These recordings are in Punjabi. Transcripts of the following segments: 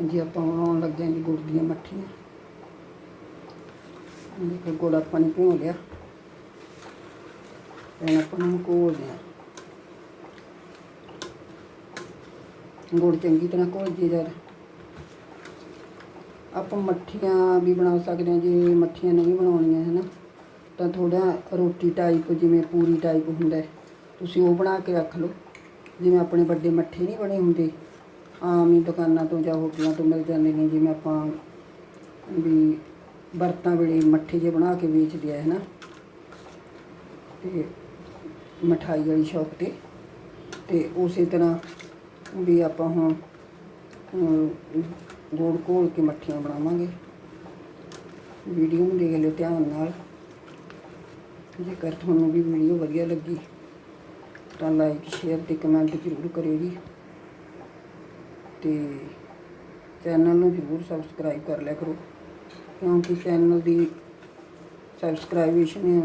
ਜੀ ਆਪਾਂ ਬਣਾਉਣ ਲੱਗੇ ਜੀ ਗੁੜ ਦੀਆਂ ਮੱਠੀਆਂ। ਇਹ ਗੁੜ ਆਪਾਂ ਨੇ ਭਿਓ ਲਿਆ। ਹੁਣ ਆਪਾਂ ਨੂੰ ਘੋਲਦੇ ਲਿਆ। ਗੁੜ ਚੰਗੀ ਤਰ੍ਹਾਂ ਘੋਲ ਜੀਦਾ ਆਪਾਂ ਮੱਠੀਆਂ ਵੀ ਬਣਾ ਸਕਦੇ ਹਾਂ, ਜੇ ਮੱਠੀਆਂ ਨਹੀਂ ਬਣਾਉਣੀਆਂ ਹੈ ਨਾ ਤਾਂ ਥੋੜਾ ਰੋਟੀ ਟਾਈਪ ਜਿਵੇਂ ਪੂਰੀ ਟਾਈਪ ਹੁੰਦਾ ਤੁਸੀਂ ਉਹ ਬਣਾ ਕੇ ਰੱਖ ਲਓ। ਜਿਵੇਂ ਆਪਣੇ ਵੱਡੇ ਮੱਠੇ ਨਹੀਂ ਬਣੇ ਹੁੰਦੇ। ਆਮ ਹੀ ਦੁਕਾਨਾਂ ਤੋਂ ਜਾਂ ਹੋਟਲਾਂ ਤੋਂ ਮਿਲ ਜਾਂਦੇ ਨੇ ਜਿਵੇਂ ਆਪਾਂ ਵੀ ਵਰਤਾਂ ਵੇਲੇ ਮੱਠੇ ਜੇ ਬਣਾ ਕੇ ਵੇਚਦੇ ਆ ਹੈ ਨਾ ਤੇ ਮਠਾਈ ਵਾਲੀ ਸ਼ੌਪ ਤੇ। ਤੇ ਉਸੇ ਤਰ੍ਹਾਂ ਵੀ ਆਪਾਂ ਹੁਣ ਅਮ, ਗੁੜ ਘੋਲ ਕੇ ਮੱਠੀਆਂ ਬਣਾਵਾਂਗੇ। ਵੀਡੀਓ ਨੂੰ ਦੇਖ ਲਿਓ ਧਿਆਨ ਨਾਲ। ਜੇਕਰ ਤੁਹਾਨੂੰ ਵੀ ਵੀਡੀਓ ਵਧੀਆ ਲੱਗੀ ਤਾਂ ਲਾਈਕ ਸ਼ੇਅਰ ਤੇ ਕਮੈਂਟ ਜ਼ਰੂਰ ਕਰਿਓ ਜੀ ਤੇ ਚੈਨਲ ਨੂੰ ਜ਼ਰੂਰ ਸਬਸਕ੍ਰਾਈਬ ਕਰ ਲਿਆ ਕਰੋ, ਕਿਉਂਕਿ ਚੈਨਲ ਦੀ ਸਬਸਕ੍ਰਾਈਬੇਸ਼ਨ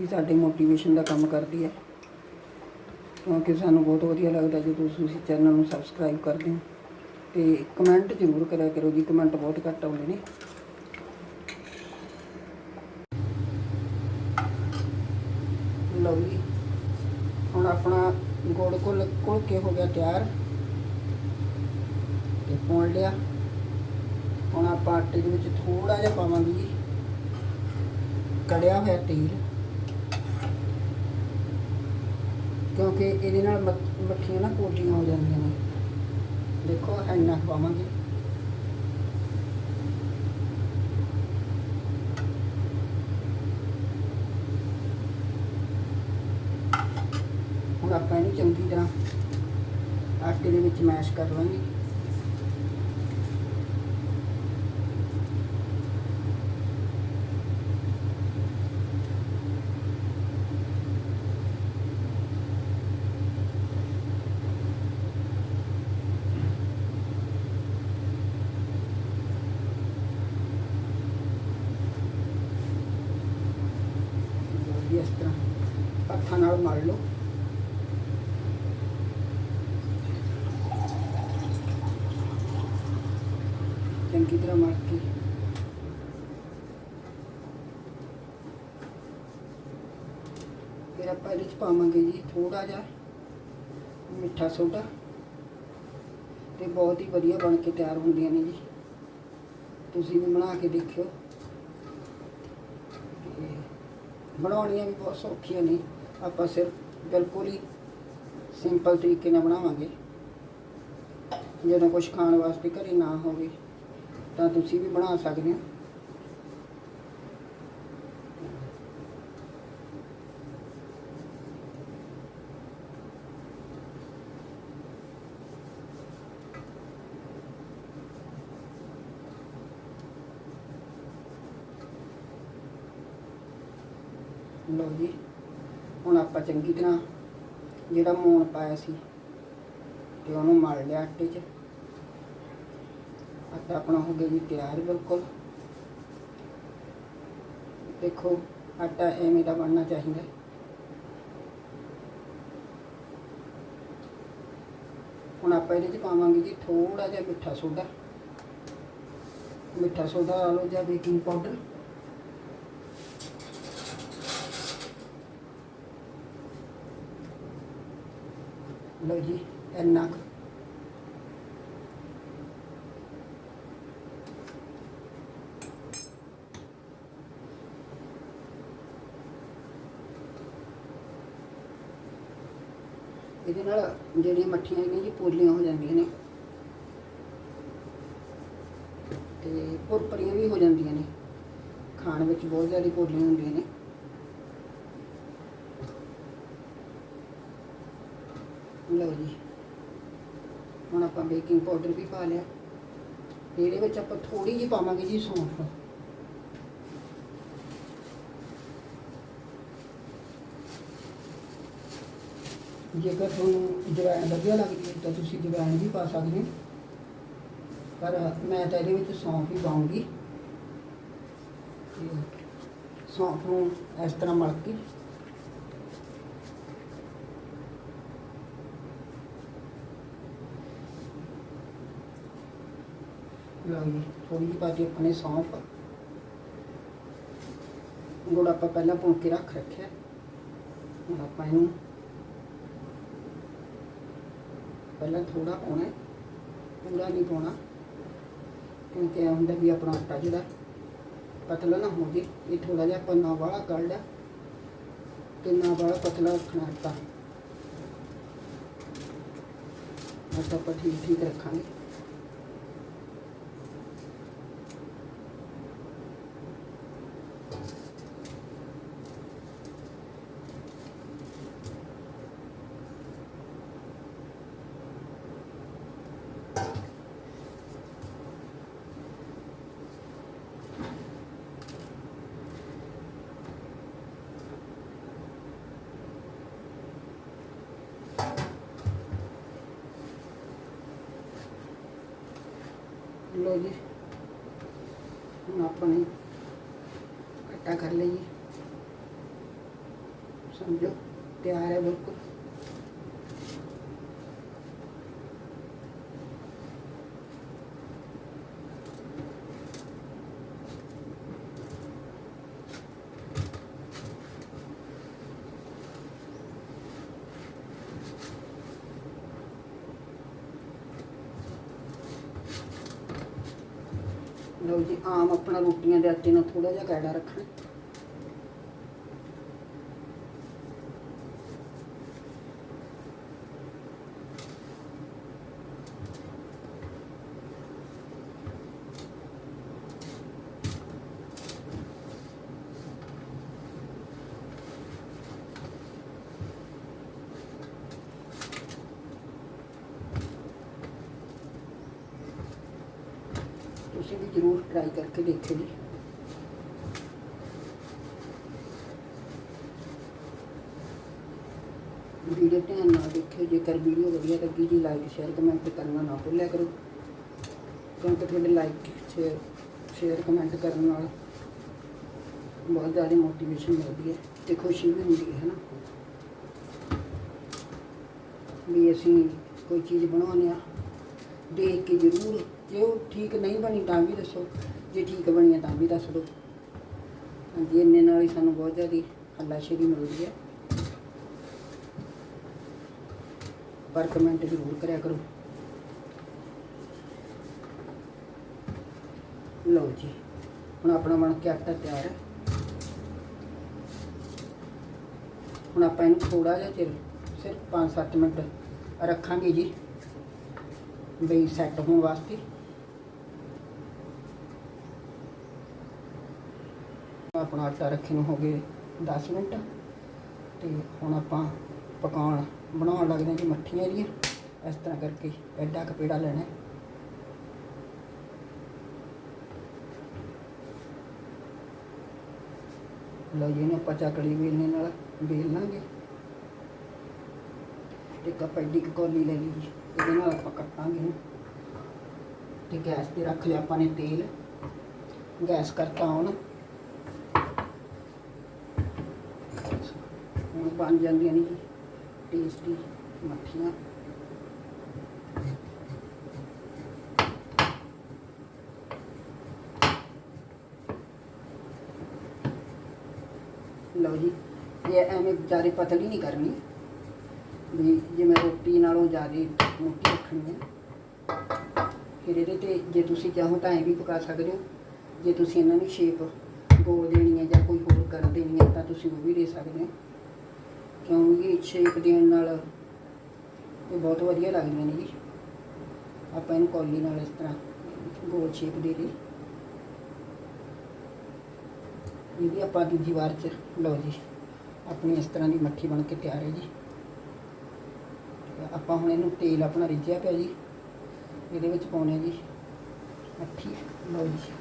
ਹੀ ਸਾਡੇ ਮੋਟੀਵੇਸ਼ਨ ਦਾ ਕੰਮ ਕਰਦੀ ਹੈ। ਕਿਉਂਕਿ ਸਾਨੂੰ ਬਹੁਤ ਵਧੀਆ ਲੱਗਦਾ ਜਦੋਂ ਤੁਸੀਂ ਚੈਨਲ ਨੂੰ ਸਬਸਕ੍ਰਾਈਬ ਕਰਦੇ ਹੋ। ਤੇ ਕਮੈਂਟ ਜ਼ਰੂਰ ਕਰਿਆ ਕਰੋ ਜੀ ਕਮੈਂਟ ਬਹੁਤ ਘੱਟ ਆਉਂਦੇ ਨੇ। ਲਓ ਜੀ, ਹੁਣ ਆਪਣਾ ਗੁੜ ਕੋਲ ਕੋਲ ਕੇ ਹੋ ਗਿਆ ਤਿਆਰ। ਤੇ ਪੁਣ ਲਿਆ ਹੁਣ ਆਪਾਂ ਆਟੇ ਦੇ ਵਿੱਚ ਥੋੜਾ ਜਿਹਾ ਪਾਵਾਂਗੇ ਜੀ। ਕੜਿਆ ਹੋਇਆ ਤੇਲ। ਕਿਉਂਕਿ ਇਹਦੇ ਨਾਲ ਮੱਠ- ਮੱਠੀਆਂ ਨਾ ਕੋਟੀਆਂ ਹੋ ਜਾਂਦੀਆਂ ਨੇ। ਦੇਖੋ, ਇੰਨਾ ਕੁ ਪਾਵਾਂਗੇ। ਹੁਣ ਆਪਾਂ ਇਹਨੂੰ ਚੰਗੀ ਤਰ੍ਹਾਂ ਆਟੇ ਦੇ ਵਿੱਚ ਮੈਸ਼ ਕਰ ਲਾਂਗੇ ਵੀ ਇਸ ਤਰ੍ਹਾਂ ਹੱਥਾਂ ਨਾਲ ਮਲ ਲਓ। ਚੰਗੀ ਤਰ੍ਹਾਂ ਮਲ ਕੇ। ਫਿਰ ਆਪਾਂ ਇਹਦੇ ਚ ਪਾਵਾਂਗੇ ਜੀ ਥੋੜਾ ਜਿਹਾ ਮਿੱਠਾ ਸੋਡਾ। ਤੇ ਬਹੁਤ ਹੀ ਵਧੀਆ ਬਣ ਕੇ ਤਿਆਰ ਹੁੰਦੀਆਂ ਨੇ ਜੀ। ਤੁਸੀਂ ਵੀ ਬਣਾ ਕੇ ਦੇਖਿਓ। ਬਣਾਉਣੀਆਂ ਵੀ ਬਹੁਤ ਸੌਖੀਆਂ ਨੇ। ਆਪਾਂ ਸਿਰਫ ਬਿਲਕੁਲ ਹੀ ਸਿੰਪਲ ਤਰੀਕੇ ਨਾਲ ਬਣਾਵਾਂਗੇ। ਜਦੋਂ ਕੁਝ ਖਾਣ ਵਾਸਤੇ ਘਰੇ ਨਾ ਹੋਵੇ, ਤਾਂ ਤੁਸੀਂ ਵੀ ਬਣਾ ਸਕਦੇ ਹੋ। ਲਓ ਜੀ। ਹੁਣ ਆਪਾਂ ਚੰਗੀ ਤਰ੍ਹਾਂ ਜਿਹੜਾ ਮੂਣ ਪਾਇਆ ਸੀ ਤੇ ਉਹਨੂੰ ਮਲ ਲਿਆ ਆਟੇ 'ਚ। ਆਟਾ ਆਪਣਾ ਹੋ ਗਿਆ ਜੀ ਤਿਆਰ ਬਿਲਕੁਲ। ਦੇਖੋ ਆਟਾ ਐਵੇਂ ਦਾ ਬਣਨਾ ਚਾਹੀਦਾ। ਹੁਣ ਆਪਾਂ ਇਹਦੇ 'ਚ ਪਾਵਾਂਗੇ ਜੀ ਥੋੜਾ ਜਿਹਾ ਮਿੱਠਾ ਸੋਡਾ। ਮਿੱਠਾ ਸੋਡਾ ਲਾ ਲਓ ਜਾਂ ਬੇਕਿੰਗ ਪਾਊਡਰ। ਲਓ ਜੀ, ਇੰਨਾ ਕੁ। ਇਹਦੇ ਨਾਲ ਜਿਹੜੀਆਂ ਮੱਠੀਆਂ ਹੈਗੀਆਂ ਜੀ ਪੋਲੀਆਂ ਹੋ ਜਾਂਦੀਆਂ ਨੇ। ਤੇ ਪੁਰਪਰੀਆਂ ਵੀ ਹੋ ਜਾਂਦੀਆਂ ਨੇ। ਖਾਣ ਵਿੱਚ ਬਹੁਤ ਜ਼ਿਆਦਾ ਪੋਲੀਆਂ ਹੁੰਦੀਆਂ ਨੇ। ਲਓ ਜੀ। ਹੁਣ ਆਪਾਂ ਬੇਕਿੰਗ ਪਾਊਡਰ ਵੀ ਪਾ ਲਿਆ। ਤੇ ਇਹਦੇ ਵਿੱਚ ਆਪਾਂ ਥੋੜੀ ਜਿਹੀ ਪਾਵਾਂਗੇ ਜੀ ਸੌਂਫ। ਜੇਕਰ ਤੁਹਾਨੂੰ ਜਵੈਣ ਵਧੀਆ ਲੱਗਦੀ ਹੈ ਤਾਂ ਤੁਸੀਂ ਜਵੈਣ ਵੀ ਪਾ ਸਕਦੇ ਹੋ। ਪਰ ਮੈਂ ਤਾਂ ਇਹਦੇ ਵਿੱਚ ਸੌਂਫ ਹੀ ਪਾਉਂਗੀ ਤੇ ਸੌਂਫ ਨੂੰ ਇਸ ਤਰ੍ਹਾਂ ਮਲ ਕੇ ਲਓ ਥੋੜੀ ਜਿਹੀ ਪਾਤੀ ਆਪਾਂ ਨੇ ਸੌਂਫ। ਗੁੜ ਆਪਾਂ ਪਹਿਲਾਂ ਭੁੰਨ ਕੇ ਰੱਖ ਰੱਖਿਆ। ਹੁਣ ਆਪਾਂ ਇਹਨੂੰ ਪਹਿਲਾਂ ਥੋੜਾ ਪਾਉਣਾ ਹੈ, ਪੂਰਾ ਨਹੀਂ ਪਾਉਣਾ। ਕਿਉਂਕਿ ਇਹ ਹੁੰਦਾ ਵੀ ਆਪਣਾ ਆਟਾ ਜਿਹੜਾ ਪਤਲਾ ਨਾ ਹੋ ਜੇ। ਇਹ ਥੋੜਾ ਜਿਹਾ ਆਪਾਂ ਨਾ ਵਾਲਾ ਕਰ ਲਿਆ ਤੇ ਨਾ ਵਾਲਾ ਪਤਲਾ ਰੱਖਣਾ ਆਟਾ ਆਟਾ ਆਪਾਂ ਠੀਕ ਠੀਕ ਰੱਖਾਂਗੇ ਲੋ ਜੀ ਹੁਣ ਆਪਾਂ ਨੇ ਆਟਾ ਕਰ ਲਈ ਜੀ ਸਮਝੋ, ਤਿਆਰ ਹੈ ਬਿਲਕੁਲ। ਲਓ ਜੀ, ਆਮ ਆਪਣਾ ਰੋਟੀਆਂ ਦੇ ਆਟੇ ਨਾਲ ਥੋੜਾ ਜਿਹਾ ਕੈੜਾ ਰੱਖਣਾ। ਤੁਸੀਂ ਵੀ ਜ਼ਰੂਰ ਟਰਾਈ ਕਰਕੇ ਦੇਖਿਓ ਜੀ। ਵੀਡੀਓ ਧਿਆਨ ਨਾਲ ਦੇਖਿਓ, ਜੇਕਰ ਵੀਡੀਓ ਵਧੀਆ ਲੱਗੀ ਜੀ ਲਾਈਕ ਸ਼ੇਅਰ ਕਮੈਂਟ ਕਰਨਾ ਨਾ ਭੁੱਲਿਆ ਕਰੋ। ਕਿਉਂਕਿ ਤੁਹਾਡੇ ਲਾਈਕ ਸ਼ੇਅਰ ਸ਼ੇਅਰ ਕਮੈਂਟ ਕਰਨ ਨਾਲ ਬਹੁਤ ਜ਼ਿਆਦਾ ਮੋਟੀਵੇਸ਼ਨ ਮਿਲਦੀ ਹੈ ਤੇ ਖੁਸ਼ੀ ਵੀ ਹੁੰਦੀ ਹੈ ਨਾ? ਵੀ ਅਸੀਂ ਕੋਈ ਚੀਜ਼ ਬਣਾਉਂਦੇ ਆ ਦੇਖ ਕੇ ਜ਼ਰੂਰ ਜੇ ਉਹ ਠੀਕ ਨਹੀਂ ਬਣੀ ਤਾਂ ਵੀ ਦੱਸੋ, ਜੇ ਠੀਕ ਬਣੀ ਹੈ ਤਾਂ ਵੀ ਦੱਸ ਦਿਓ। ਹਾਂਜੀ, ਇੰਨੇ ਨਾਲ ਹੀ ਸਾਨੂੰ ਬਹੁਤ ਜ਼ਿਆਦਾ ਹੱਲਾਸ਼ੇਰੀ ਮਿਲਦੀ ਹੈ। ਪਰ ਕਮੈਂਟ ਜ਼ਰੂਰ ਕਰਿਆ ਕਰੋ। ਲਓ ਜੀ, ਹੁਣ ਆਪਣਾ ਬਣ ਕੇ ਆਟਾ ਤਿਆਰ ਹੈ। ਹੁਣ ਆਪਾਂ ਇਹਨੂੰ ਥੋੜਾ ਜਿਹਾ ਚਿਰ, ਸਿਰਫ 5-7 ਮਿੰਟ ਰੱਖਾਂਗੇ ਜੀ, ਬਈ ਸੈੱਟ ਹੋਣ ਵਾਸਤੇ। ਆਪਣਾ ਆਟਾ ਰੱਖੇ ਨੂੰ ਹੋ ਗਏ 10 ਮਿੰਟ। ਤੇ ਹੁਣ ਆਪਾਂ ਪਕਾਉਣ, ਬਣਾਉਣ ਲੱਗਦੇ ਹਾਂ ਜੀ ਮੱਠੀਆਂ ਇਹਦੀਆਂ। ਇਸ ਤਰ੍ਹਾਂ ਕਰਕੇ ਐਡਾ ਕਪੇੜਾ ਲੈਣਾ। ਲਓ ਜੀ, ਇਹਨੂੰ ਆਪਾਂ ਚੱਕੜੀ ਵੇਲਣੇ ਨਾਲ, ਵੇਲ ਲਾਂਗੇ। ਇੱਕ ਆਪਾਂ ਐਡੀ ਕੁ ਕੌਲੀ ਲੈ ਲਈ ਇਹਦੇ ਨਾਲ ਆਪਾਂ ਕੱਟਾਂਗੇ ਇਹਨੂੰ। ਤੇ ਗੈਸ ਤੇ ਰੱਖ ਲਿਆ ਆਪਾਂ ਨੇ ਤੇਲ। ਗੈਸ ਕਰਤਾ ਹੁਣ ਹੁਣ ਬਣ ਜਾਂਦੀਆਂ ਨੇ ਜੀ ਟੇਸਟੀ ਮੱਠੀਆਂ। ਲਓ ਜੀ, ਇਹ ਐਵੇਂ ਜ਼ਿਆਦਾ ਪਤਲੀ ਨਹੀਂ ਕਰਨੀ। ਵੀ ਜਿਵੇਂ ਰੋਟੀ ਨਾਲੋਂ ਜ਼ਿਆਦਾ ਮੋਟੀ ਰੱਖਣੀ ਹੈ ਫਿਰ ਇਹਦੇ ਤੇ ਜੇ ਤੁਸੀਂ ਚਾਹੋ ਤਾਂ ਐਂ ਵੀ ਪਕਾ ਸਕਦੇ ਹੋ। ਜੇ ਤੁਸੀਂ ਇਹਨਾਂ ਨੂੰ ਸ਼ੇਪ ਗੋਲ ਦੇਣੀ ਹੈ ਜਾਂ ਕੋਈ ਹੋਰ ਕਰ ਦੇਣੀ ਹੈ ਤਾਂ ਤੁਸੀਂ ਉਹ ਵੀ ਦੇ ਸਕਦੇ ਹੋ। ਕਿਉਂਕਿ ਸ਼ੇਪ ਦੇਣ ਨਾਲ। ਇਹ ਬਹੁਤ ਵਧੀਆ ਲੱਗਦੀਆਂ ਨੇ ਜੀ। ਆਪਾਂ ਇਹਨੂੰ ਕੌਲੀ ਨਾਲ ਇਸ ਤਰ੍ਹਾਂ ਗੋਲ ਸ਼ੇਪ ਦੇ ਲਈ। ਇਹ ਵੀ ਆਪਾਂ ਦੂਜੀ ਵਾਰ ਚ, ਲਓ ਜੀ, ਆਪਣੀ ਇਸ ਤਰ੍ਹਾਂ ਦੀ ਮੱਠੀ ਬਣ ਕੇ ਤਿਆਰ ਹੈ ਜੀ। ਆਪਾਂ ਹੁਣ ਇਹਨੂੰ ਤੇਲ ਆਪਣਾ ਰਿੱਝਿਆ ਪਿਆ ਜੀ। ਇਹਦੇ ਵਿੱਚ ਪਾਉਣੇ ਜੀ ਮੱਠੀ, ਲਓ ਜੀ।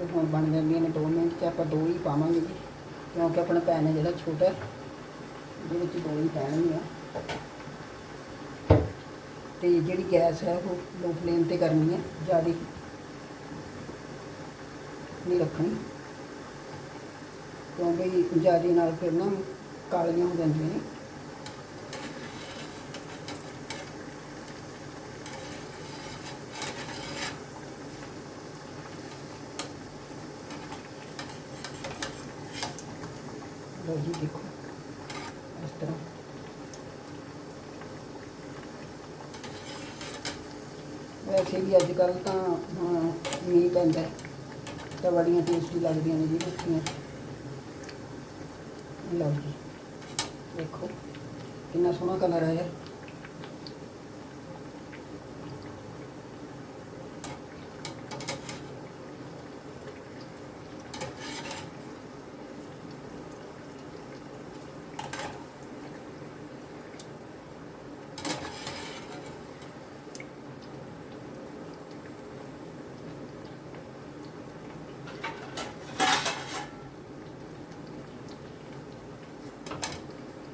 ਇਹ ਹੁਣ ਬਣ ਜਾਂਦੀਆਂ ਨੇ 2 ਮਿੰਟ ਚ, ਆਪਾਂ ਦੋ ਹੀ ਪਾਵਾਂਗੇ ਜੀ। ਕਿਉਂਕਿ ਆਪਣਾ ਪੈਨ ਹੈ ਜਿਹੜਾ ਛੋਟਾ। ਇਹਦੇ ਵਿੱਚ ਦੋ ਪੈਣੀ ਆ। ਤੇ ਜਿਹੜੀ ਗੈਸ ਹੈ, ਉਹ ਲੋ ਫਲੇਮ ਤੇ ਕਰਨੀ ਹੈ, ਜ਼ਿਆਦਾ ਨਹੀਂ ਰੱਖਣੀ। ਕਿਉਂਕਿ ਜ਼ਿਆਦਾ ਨਾਲ ਫਿਰ ਨਾ ਕਾਲੀਆਂ ਹੋ ਜਾਂਦੀਆਂ ਨੇ। ਦੇਖੋ। ਵੈਸੇ ਅੱਜ ਕੱਲ ਤਾਂ ਮੀਂਹ ਪੈਂਦਾ ਹੈ, ਤਾਂ ਬੜੀਆਂ ਟੇਸਟੀ ਲੱਗਦੀਆਂ ਨੇ ਜੀ ਮੱਖੀਆਂ ਲਓ ਜੀ। ਦੇਖੋ ਕਿੰਨਾ ਸੋਹਣਾ ਕਲਰ ਆਇਆ।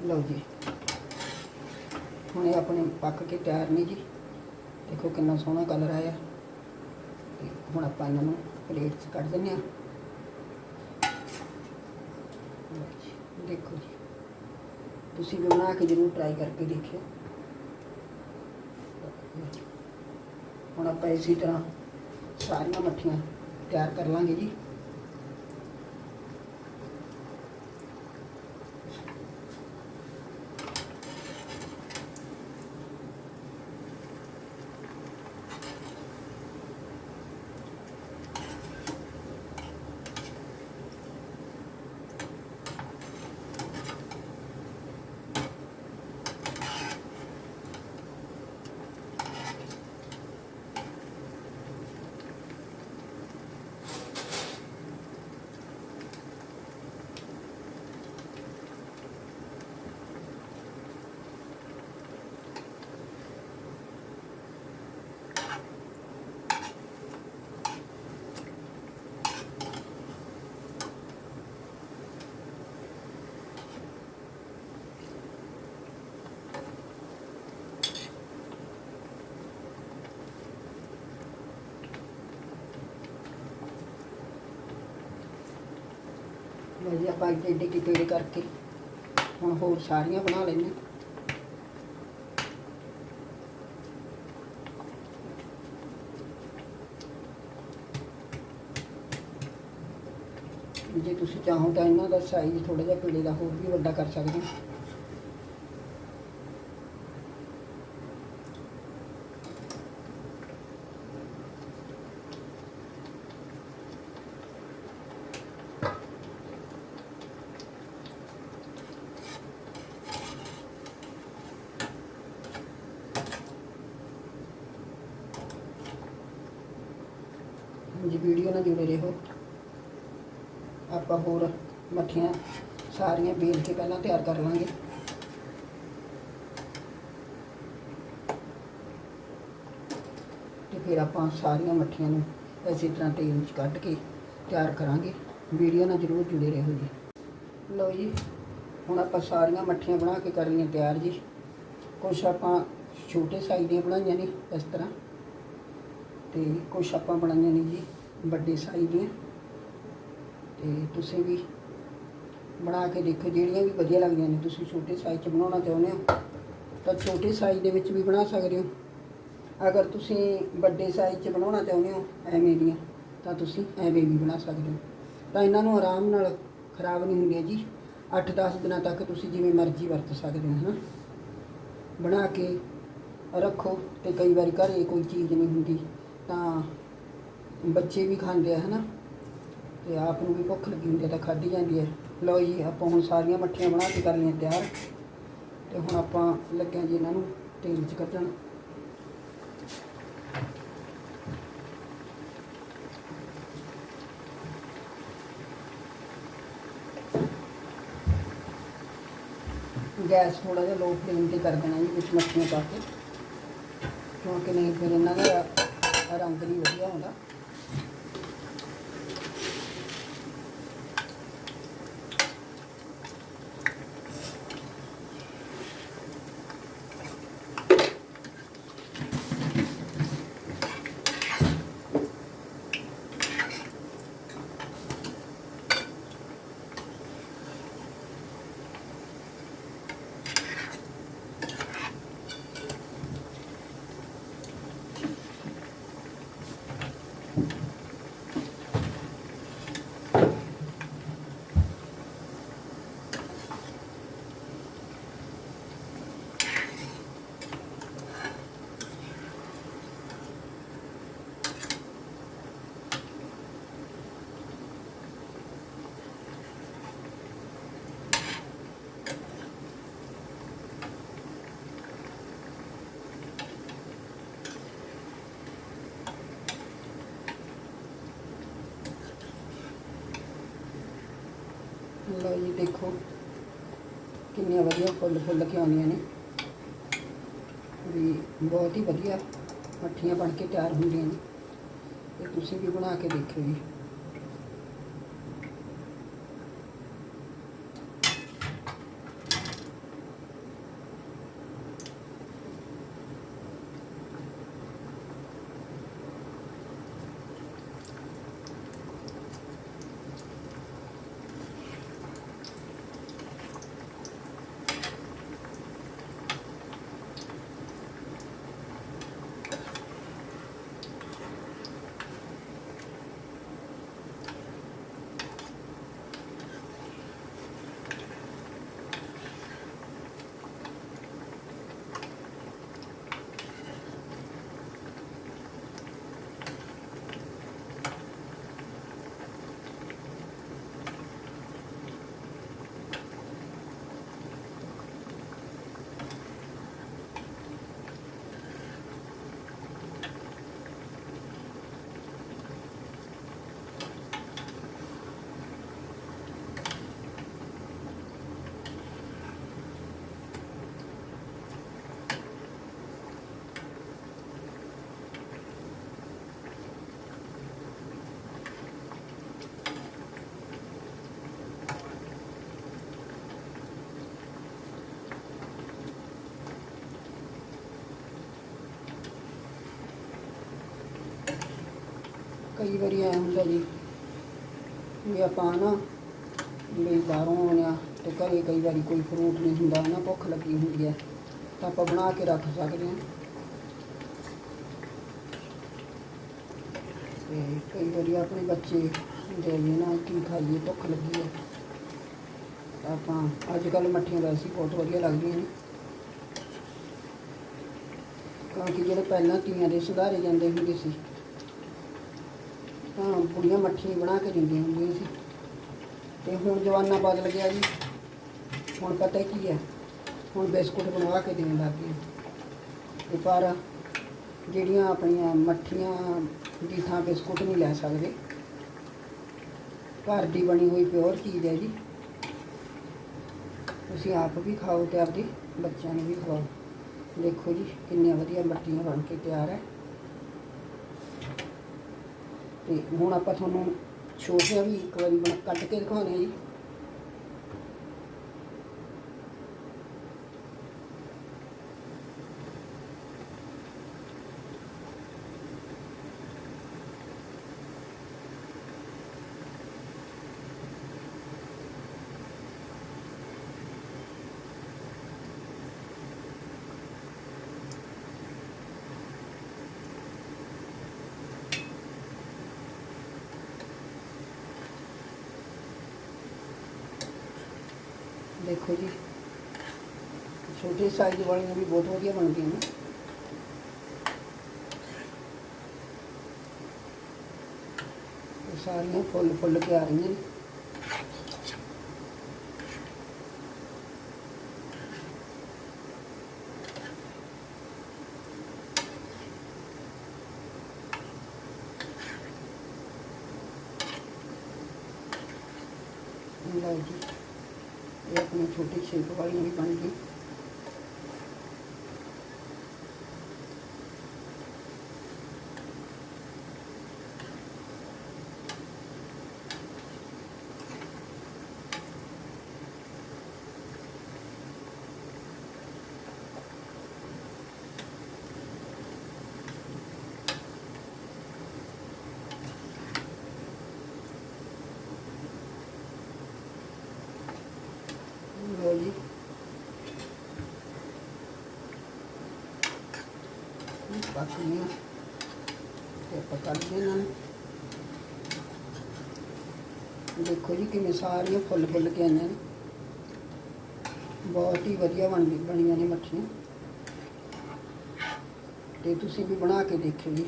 ਲਓ ਜੀ। ਹੁਣ ਇਹ ਆਪਣੇ ਪੱਕ ਕੇ ਤਿਆਰ ਨੇ ਜੀ। ਦੇਖੋ ਕਿੰਨਾ ਸੋਹਣਾ ਕਲਰ ਆਇਆ। ਤੇ ਹੁਣ ਆਪਾਂ ਇਹਨਾਂ ਨੂੰ ਪਲੇਟ 'ਚ ਕੱਢ ਦਿੰਦੇ ਹਾਂ। ਦੇਖੋ ਜੀ। ਤੁਸੀਂ ਵੀ ਬਣਾ ਕੇ ਜ਼ਰੂਰ ਟਰਾਈ ਕਰਕੇ ਦੇਖਿਓ। ਹੁਣ ਆਪਾਂ ਇਸੇ ਤਰ੍ਹਾਂ ਸਾਰੀਆਂ ਮੱਠੀਆਂ ਤਿਆਰ ਕਰ ਲਾਂਗੇ ਜੀ। ਲਓ ਜੀ, ਆਪਾਂ ਏਡੇ ਏਡੇ ਕਿਤੇ ਕਰਕੇ ਹੁਣ ਹੋਰ ਸਾਰੀਆਂ ਬਣਾ ਲੈਂਦੇ ਹਾਂ। ਜੇ ਤੁਸੀਂ ਚਾਹੋ ਤਾਂ ਇਹਨਾਂ ਦਾ ਸਾਈਜ਼ ਥੋੜਾ ਜਿਹਾ ਪੀੜੇ ਦਾ ਹੋਰ ਵੀ ਵੱਡਾ ਕਰ ਸਕਦੇ ਹੋ ਜੀ, ਵੀਡੀਓ ਨਾਲ ਜੁੜੇ ਰਹੋ। ਆਪਾਂ ਹੋਰ ਮੱਠੀਆਂ ਸਾਰੀਆਂ ਬੇਲ ਕੇ ਪਹਿਲਾਂ ਤਿਆਰ ਕਰ ਲਾਂਗੇ। ਤੇ ਫਿਰ ਆਪਾਂ ਸਾਰੀਆਂ ਮੱਠੀਆਂ ਨੂੰ ਇਸੇ ਤਰ੍ਹਾਂ ਤੇਲ ਵਿੱਚ ਕੱਢ ਕੇ ਤਿਆਰ ਕਰਾਂਗੇ। ਵੀਡੀਓ ਨਾਲ ਜ਼ਰੂਰ ਜੁੜੇ ਰਹੋ ਜੀ। ਲਓ ਜੀ, ਹੁਣ ਆਪਾਂ ਸਾਰੀਆਂ ਮੱਠੀਆਂ ਬਣਾ ਕੇ ਕਰ ਲਈਆਂ ਤਿਆਰ ਜੀ। ਕੁਛ ਆਪਾਂ ਛੋਟੇ ਸਾਈਜ਼ ਦੀਆਂ ਬਣਾਈਆਂ ਨੇ ਇਸ ਤਰ੍ਹਾਂ। ਤੇ ਕੁਛ ਆਪਾਂ ਬਣਾਈਆਂ ਨੇ ਜੀ ਵੱਡੇ ਸਾਈਜ਼ ਦੀਆਂ। ਤੇ ਤੁਸੀਂ ਵੀ ਬਣਾ ਕੇ ਦੇਖੋ, ਜਿਹੜੀਆਂ ਵੀ ਵਧੀਆ ਲੱਗਦੀਆਂ ਨੇ। ਤੁਸੀਂ ਛੋਟੇ ਸਾਈਜ਼ 'ਚ ਬਣਾਉਣਾ ਚਾਹੁੰਦੇ ਹੋ, ਤਾਂ ਛੋਟੇ ਸਾਈਜ਼ ਦੇ ਵਿੱਚ ਵੀ ਬਣਾ ਸਕਦੇ ਹੋ। ਅਗਰ ਤੁਸੀਂ ਵੱਡੇ ਸਾਈਜ਼ 'ਚ ਬਣਾਉਣਾ ਚਾਹੁੰਦੇ ਹੋ, ਐਵੇਂ ਦੀਆਂ, ਤਾਂ ਤੁਸੀਂ ਐਵੇਂ ਵੀ ਬਣਾ ਸਕਦੇ ਹੋ। ਤਾਂ ਇਹਨਾਂ ਨੂੰ ਆਰਾਮ ਨਾਲ ਖਰਾਬ ਨਹੀਂ ਹੁੰਦੀਆਂ ਜੀ। 8-10 ਦਿਨਾਂ ਤੱਕ ਤੁਸੀਂ ਜਿਵੇਂ ਮਰਜ਼ੀ ਵਰਤ ਸਕਦੇ ਹੋ, ਹਨਾ। ਬਣਾ ਕੇ ਰੱਖੋ ਤੇ ਕਈ ਵਾਰੀ ਘਰੇ ਕੋਈ ਚੀਜ਼ ਨਹੀਂ ਹੁੰਦੀ। ਤਾਂ ਬੱਚੇ ਵੀ ਖਾਂਦੇ ਆ, ਹਨਾ? ਤੇ ਆਪ ਨੂੰ ਵੀ ਭੁੱਖ ਲੱਗੀ ਹੁੰਦੀ ਹੈ ਤਾਂ ਖਾਧੀ ਜਾਂਦੀ ਹੈ ਲਓ ਜੀ, ਆਪਾਂ ਹੁਣ ਸਾਰੀਆਂ ਮੱਠੀਆਂ ਬਣਾ ਕੇ ਕਰ ਲਈਆਂ ਤਿਆਰ। ਤੇ ਹੁਣ ਆਪਾਂ ਲੱਗਿਆ ਜੀ ਇਹਨਾਂ ਨੂੰ ਤੇਲ 'ਚ ਕੱਢਣ ਗੈਸ ਥੋੜਾ ਜਿਹਾ ਲੋ ਫਲੇਮ ਤੇ ਕਰ ਦੇਣਾ ਜੀ ਵਿੱਚ ਮੱਛੀਆਂ ਪਾ ਕੇ। ਕਿਉਂਕਿ ਨਹੀਂ, ਫਿਰ ਇਹਨਾਂ ਦਾ ਰੰਗ ਨਹੀਂ ਵਧੀਆ ਹੁੰਦਾ ਲਓ ਜੀ ਦੇਖੋ ਕਿੰਨੀਆਂ ਵਧੀਆ ਫੁੱਲ ਫੁੱਲ ਕੇ ਆਉਂਦੀਆਂ ਨੇ। ਵੀ ਬਹੁਤ ਹੀ ਵਧੀਆ ਮੱਠੀਆਂ ਬਣ ਕੇ ਤਿਆਰ ਹੁੰਦੀਆਂ ਨੇ। ਤੇ ਤੁਸੀਂ ਵੀ ਬਣਾ ਕੇ ਦੇਖਿਓ ਜੀ। ਕਈ ਵਾਰੀ ਐ ਹੁੰਦਾ ਜੀ ਵੀ ਆਪਾਂ ਨਾ ਵੀ ਬਾਹਰੋਂ ਆਉਂਦੇ ਹਾਂ ਤੇ ਘਰੇ ਕਈ ਵਾਰੀ ਕੋਈ ਫਰੂਟ ਨਹੀਂ ਹੁੰਦਾ ਨਾ ਭੁੱਖ ਲੱਗੀ ਹੁੰਦੀ ਹੈ, ਤਾਂ ਆਪਾਂ ਬਣਾ ਕੇ ਰੱਖ ਸਕਦੇ ਹਾਂ। ਤੇ ਕਈ ਵਾਰੀ ਆਪਣੇ ਬੱਚੇ ਹੁੰਦੇ ਜੀ ਨਾ, ਕੀ ਖਾਈਏ, ਭੁੱਖ ਲੱਗੀ ਹੈ। ਤਾਂ ਆਪਾਂ ਅੱਜ ਕੱਲ੍ਹ ਮੱਠੀਆਂ ਵੈਸੇ ਹੀ ਬਹੁਤ ਵਧੀਆ ਲੱਗਦੀਆਂ ਨੇ। ਕਿਉਂਕਿ ਜਿਹੜੇ ਪਹਿਲਾਂ ਤੀਆਂ ਦੇ ਸੁਧਾਰੇ ਜਾਂਦੇ ਹੁੰਦੇ ਸੀ ਤਾਂ ਬੁੜੀਆਂ ਮੱਠੀਆਂ ਬਣਾ ਕੇ ਦਿੰਦੀਆਂ ਹੁੰਦੀਆਂ ਸੀ। ਤੇ ਹੁਣ ਜਵਾਨਾ ਬਦਲ ਗਿਆ ਜੀ। ਹੁਣ ਪਤਾ ਕੀ ਹੈ? ਹੁਣ ਬਿਸਕੁਟ ਬਣਵਾ ਕੇ ਦੇਣ ਲੱਗ ਗਏ। ਤੇ ਪਰ ਜਿਹੜੀਆਂ ਆਪਣੀਆਂ ਮੱਠੀਆਂ ਦੀ ਥਾਂ ਬਿਸਕੁਟ ਨਹੀਂ ਲੈ ਸਕਦੇ। ਘਰ ਦੀ ਬਣੀ ਹੋਈ ਪਿਓਰ ਚੀਜ਼ ਹੈ ਜੀ। ਤੁਸੀਂ ਆਪ ਵੀ ਖਾਓ ਤੇ ਆਪਦੇ ਬੱਚਿਆਂ ਨੂੰ ਵੀ ਖਵਾਓ। ਦੇਖੋ ਜੀ, ਕਿੰਨੀਆਂ ਵਧੀਆ ਮੱਠੀਆਂ ਬਣ ਕੇ ਤਿਆਰ ਹੈ। ਤੇ ਹੁਣ ਆਪਾਂ ਤੁਹਾਨੂੰ ਛੋਟੀਆਂ ਵੀ ਇੱਕ ਵਾਰੀ ਬਣਾ ਕੱਟ ਕੇ ਦਿਖਾਉਂਦੇ ਹਾਂ ਜੀ। ਦੇਖੋ ਜੀ। ਛੋਟੇ ਸਾਈਜ਼ ਵਾਲੀਆਂ ਵੀ ਬਹੁਤ ਵਧੀਆ ਬਣਦੀਆਂ ਨੇ। ਸਾਰੀਆਂ ਫੁੱਲ ਫੁੱਲ ਕੇ ਆ ਰਹੀਆਂ ਨੇ। ਲਓ ਜੀ। ਛੋਟੀ ਛਿਲਕ ਵਾਲੀਆਂ ਵੀ ਬਣ ਗਈ ਲਓ ਜੀ ਬਾਕੀ ਨੂੰ ਤੇ ਆਪਾਂ ਕੱਢ ਨਾਲ ਦੇਖੋ ਜੀ ਕਿਵੇਂ ਸਾਰੀਆਂ ਫੁੱਲ ਫੁੱਲ ਕੇ ਆਈਆਂ ਨੇ। ਬਹੁਤ ਹੀ ਵਧੀਆ ਬਣ ਬਣੀਆਂ ਨੇ ਮੱਠੀਆਂ। ਤੇ ਤੁਸੀਂ ਵੀ ਬਣਾ ਕੇ ਦੇਖਿਓ ਜੀ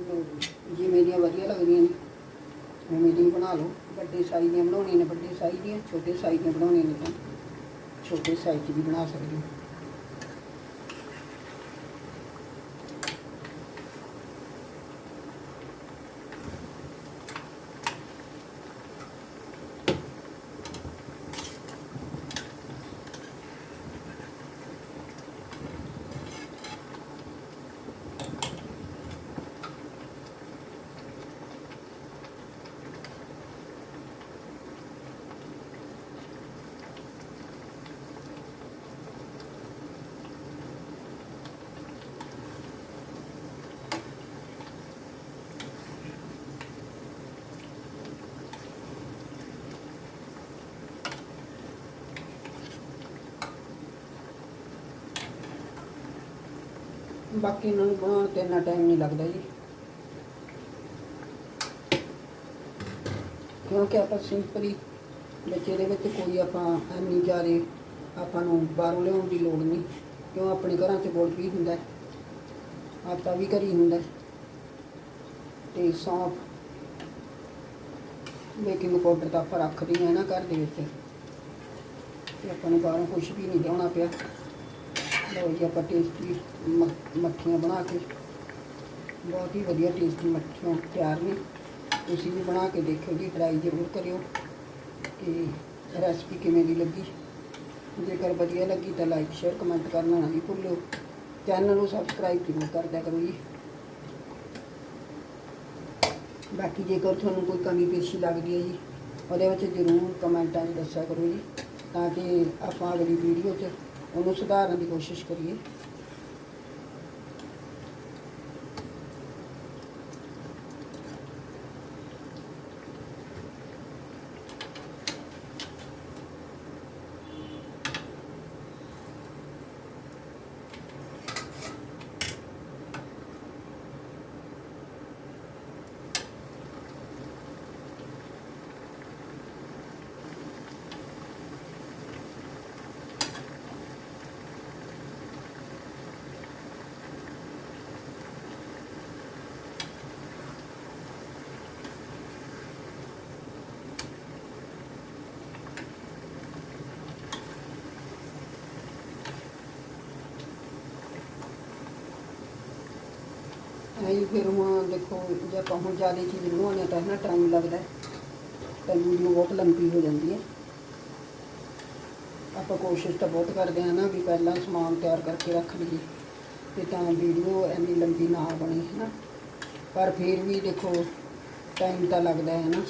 ਲਓ ਜੀ, ਜੇ ਮੇਰੀਆਂ ਵਧੀਆ ਲੱਗਦੀਆਂ ਨੇ ਉਵੇਂ ਦੀ ਬਣਾ ਲਓ ਵੱਡੇ ਸਾਈਜ਼ ਦੀਆਂ ਬਣਾਉਣੀਆਂ ਨੇ ਵੱਡੇ ਸਾਈਜ਼ ਦੀਆਂ ਛੋਟੇ ਸਾਈਜ਼ ਦੀਆਂ ਬਣਾਉਣੀਆਂ ਨੇ। ਤਾਂ ਛੋਟੇ ਸਾਈਜ਼ 'ਚ ਵੀ ਬਣਾ ਸਕਦੇ ਹੋ। ਬਾਕੀ ਇਹਨਾਂ ਨੂੰ ਬਣਾਉਣ ਤੇ ਇੰਨਾ ਟਾਈਮ ਨਹੀਂ ਲੱਗਦਾ ਜੀ। ਕਿਉਂਕਿ ਆਪਾਂ ਸਿੰਪਲੀ ਬੱਚੇ ਦੇ ਵਿੱਚ ਕੋਈ ਆਪਾਂ ਇੰਨੀ ਜ਼ਿਆਦੇ ਆਪਾਂ ਨੂੰ ਬਾਹਰੋਂ ਲਿਆਉਣ ਦੀ ਲੋੜ ਨਹੀਂ। ਕਿਉਂ ਆਪਣੇ ਘਰਾਂ 'ਚ ਗੁੜ ਵੀ ਹੁੰਦਾ ਹੈ, ਆਟਾ ਵੀ ਘਰੀ ਹੁੰਦਾ ਹੈ, ਤੇ ਸੌਂਫ ਬੇਕਿੰਗ ਪਾਊਡਰ ਤਾਂ ਆਪਾਂ ਰੱਖਦੇ ਹਾਂ ਨਾ ਘਰ ਦੇ ਵਿੱਚ। ਤੇ ਆਪਾਂ ਨੂੰ ਬਾਹਰੋਂ ਕੁਝ ਵੀ ਨਹੀਂ ਲਿਆਉਣਾ ਪਿਆ। ਲਓ ਜੀ ਆਪਾਂ ਟੇਸਟੀ ਮ- ਮੱਠੀਆਂ ਬਣਾ ਕੇ। ਬਹੁਤ ਹੀ ਵਧੀਆ ਟੇਸਟੀ ਮੱਠੀਆਂ ਤਿਆਰ ਨੇ ਤੁਸੀਂ ਵੀ ਬਣਾ ਕੇ ਦੇਖਿਓ ਜੀ ਟਰਾਈ ਜ਼ਰੂਰ ਕਰਿਓ। ਕਿ ਰੈਸਪੀ ਕਿਵੇਂ ਦੀ ਲੱਗੀ? ਜੇਕਰ ਵਧੀਆ ਲੱਗੀ ਤਾਂ ਲਾਈਕ ਸ਼ੇਅਰ ਕਮੈਂਟ ਕਰਨਾ ਨਾ ਭੁੱਲਿਓ। ਚੈਨਲ ਨੂੰ ਸਬਸਕ੍ਰਾਈਬ ਜ਼ਰੂਰ ਕਰ ਦਿਆ ਕਰੋ ਜੀ। ਬਾਕੀ ਜੇਕਰ ਤੁਹਾਨੂੰ ਕੋਈ ਕਮੀ ਪੇਸ਼ੀ ਲੱਗਦੀ ਹੈ ਜੀ, ਉਹਦੇ ਵਿੱਚ ਜ਼ਰੂਰ ਕਮੈਂਟਾਂ 'ਚ ਦੱਸਿਆ ਕਰੋ ਜੀ, ਤਾਂ ਕਿ ਆਪਾਂ ਅਗਲੀ ਵੀਡੀਓ 'ਚ ਉਹਨੂੰ ਸੁਧਾਰਨ ਦੀ ਕੋਸ਼ਿਸ਼ ਕਰੀਏ। ਨਹੀਂ ਫਿਰ ਹੁਣ ਦੇਖੋ, ਜੇ ਆਪਾਂ ਹੁਣ ਜ਼ਿਆਦਾ ਚੀਜ਼ ਬਣਾਉਣੀ ਆ ਤਾਂ ਨਾ ਟਾਈਮ ਲੱਗਦਾ ਤਾਂ ਵੀਡੀਓ ਬਹੁਤ ਲੰਬੀ ਹੋ ਜਾਂਦੀ ਹੈ। ਆਪਾਂ ਕੋਸ਼ਿਸ਼ ਤਾਂ ਬਹੁਤ ਕਰਦੇ ਹਾਂ ਨਾ ਵੀ ਪਹਿਲਾਂ ਸਮਾਨ ਤਿਆਰ ਕਰਕੇ ਰੱਖ ਲਈਏ, ਤੇ ਤਾਂ ਵੀਡੀਓ ਇੰਨੀ ਲੰਬੀ ਨਾ ਬਣੇ, ਹੈ ਨਾ। ਪਰ ਫਿਰ ਵੀ ਦੇਖੋ ਟਾਈਮ ਤਾਂ ਲੱਗਦਾ ਹੈ ਨਾ।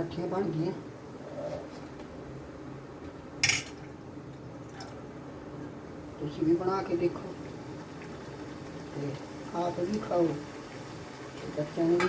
ਹੁਣ ਆਪਣੀਆਂ ਮੱਠੀਆਂ ਬਣ ਗਈਆਂ ਤੁਸੀਂ ਵੀ ਬਣਾ ਕੇ ਦੇਖੋ ਤੇ ਆਪ ਵੀ ਖਾਓ ਤੇ ਬੱਚਿਆਂ ਨੂੰ ਵੀ